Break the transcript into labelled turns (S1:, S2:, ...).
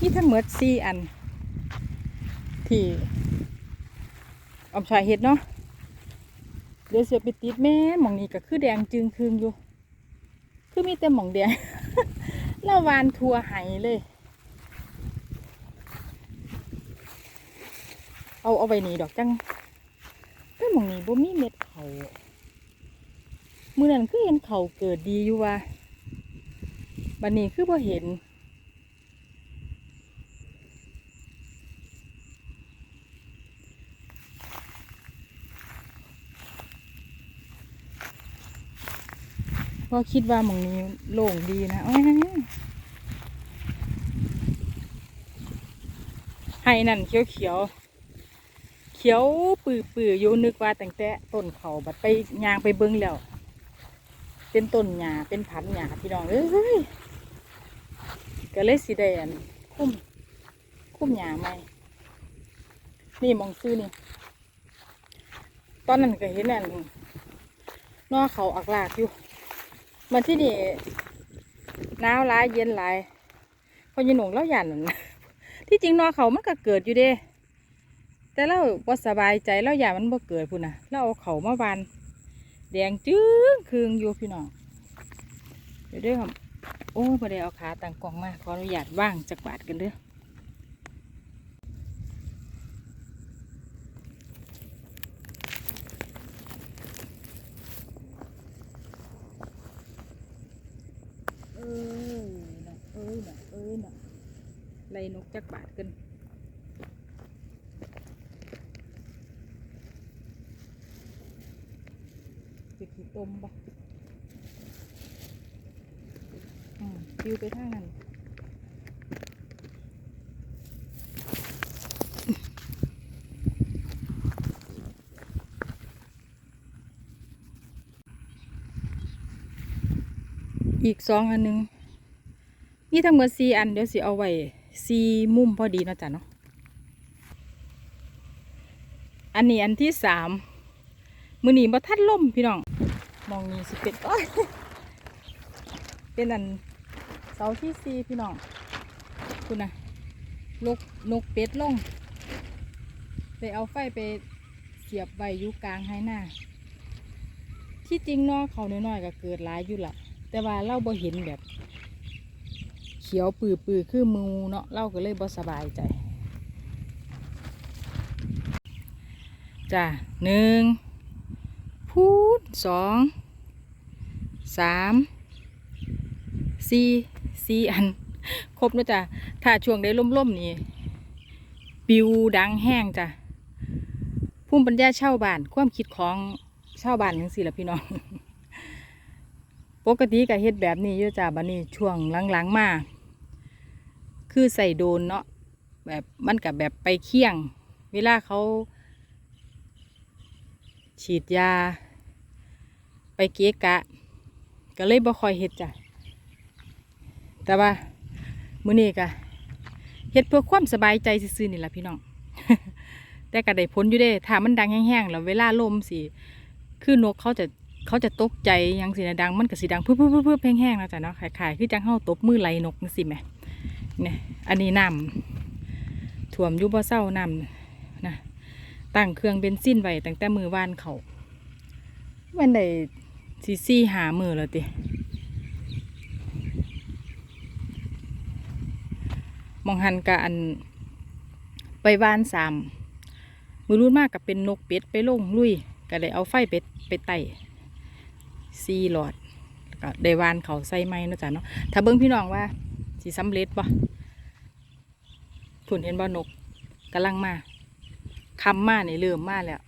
S1: นี่ทั้งหมดสี่อัน ที่อมชายเห็ดเนาะเดี๋ยวเสียไปติดแม่หมองนี้ก็คือแดงจึงคืงอยู่ คือมีแต่หมองแดงแล้ววานทัวหายเลย เอาเอาไปนี่ดอกจังแต่หมองนี้บ่มีเม็ดเขาเมื่อนั้นคือเห็นเขาเกิดดีอยู่ว่าบัดนี้คือบ่เห็น เพราะคิดว่าหมองนี้โล่งดีนะให้นั่นเขียวเขียวเขียวปื้อปื้อยู่นึกว่าแตงแต่ต้นเขาบัดไปยางไปเบิ้งแล้ว เป็นต้นหญ้าเป็นพันหญ้าพี่น้องเอ้ยก็เลยสีแดงคุ้มคุ้มหญ้าไหมนี่มองซื้อนี่ ตอนนั้นก็เห็นนั่นนอเขาอักลากอยู่ มันที่นี่หนาวหลายเย็นหลายพอยีหนุ่งเล่าหยันที่จริงนอเขามันก็เกิดอยู่เด้แต่เราบ่สบายใจเราหยานมันบ่เกิดพุ่นนะเราเอาเขามาบานแดงจึ้งคืงอยู่พี่น้องเดี๋ยวด้วยครับโอ้พอได้เอาขาตั้งกล่องมาขออนุญาตว่างจากบาทกันเด้อเอ้ยน่ะเอ้ยน่ะเอ้ยน่ะ ไล่นกจากบาทกันจะขี่ตมบ่อืมฟิวไปทางนั้นอีกสองอันหนึงนี่ทั้งหมดสี่อันเดี๋ยวสิเอาไว้ สี่มุมพอดีเนาะจ๊ะเนาะ อันนี้อันที่สาม มือหนีบ่ทัดล่มพี่น้อง มองนี่สิเป็นเป็นอันเสาที่สี่พี่น้อง คุณนะลกนกเป็ดลงไปเอาไฟไปเสียบใบยูกลางให้หน้า ที่จริงเนอเขาน้อยๆก็เกิดหลายอยู่ละแต่ว่าเราบ่เห็นแบบ เขียวปื้อๆคือมูเนาะเราก็เลยบ่สบายใจจ้ะหนึ่งพูดสองสามสี่สี่อัน ครบแล้วจ้ะถ้าช่วงได้ล่มๆนี่ ปิวดังแห้งจ้ะภูมิปัญญาเช่าวบ้าน ความคิดของเช่าวบ้านจังสี่ละพี่น้อง ปกติก็เฮ็ดแบบนี้อยู่จ้ะบัดนี้ช่วงหลังๆมา คือใส่โดนเนาะแบบมันกับแบบไปเคี่ยง เวลาเขา ฉีดยา ไปเกะกะ ก็เลยบ่คอยเฮ็ดจ้ะ แต่ว่ามื้อนี้ก็เฮ็ดเพื่อความสบายใจซื่อๆนี่แหละพี่น้อง แต่ก็ได้ผลอยู่เด้ถ้ามันดังแห้งๆแล้วเวลาลมสิคือนกเขาจะเขาจะตกใจยังสินะดังมันก็สิดังพึบพึบพึบพึบแห้งๆนะจ้ะเนาะขายๆคือจังเฮาตบมือไหลนกจังซี่แหม เนี่ยอันนี้น้ำท่วมยู่บ่เศร้าน้ำนะตั้งเครื่องเบนซินไว้ตั้งแต่มือวานเขามันได้ซีซี่หามือแล้วติมองหันกะอันไปวานสามมือรุ่นมากกับเป็นนกเป็ดไปลงลุยก็ได้เอาไฟเป็ดไปไต่ซีหลอดก็ได้วานเขาใส่ไม้นะจ๊ะเนาะถ้าเบิ้งพี่น้องว่า สีสำเร็จบ่ผุนเห็นบ่นกกำลังมาคำมานี่เริ่มมาแล้ว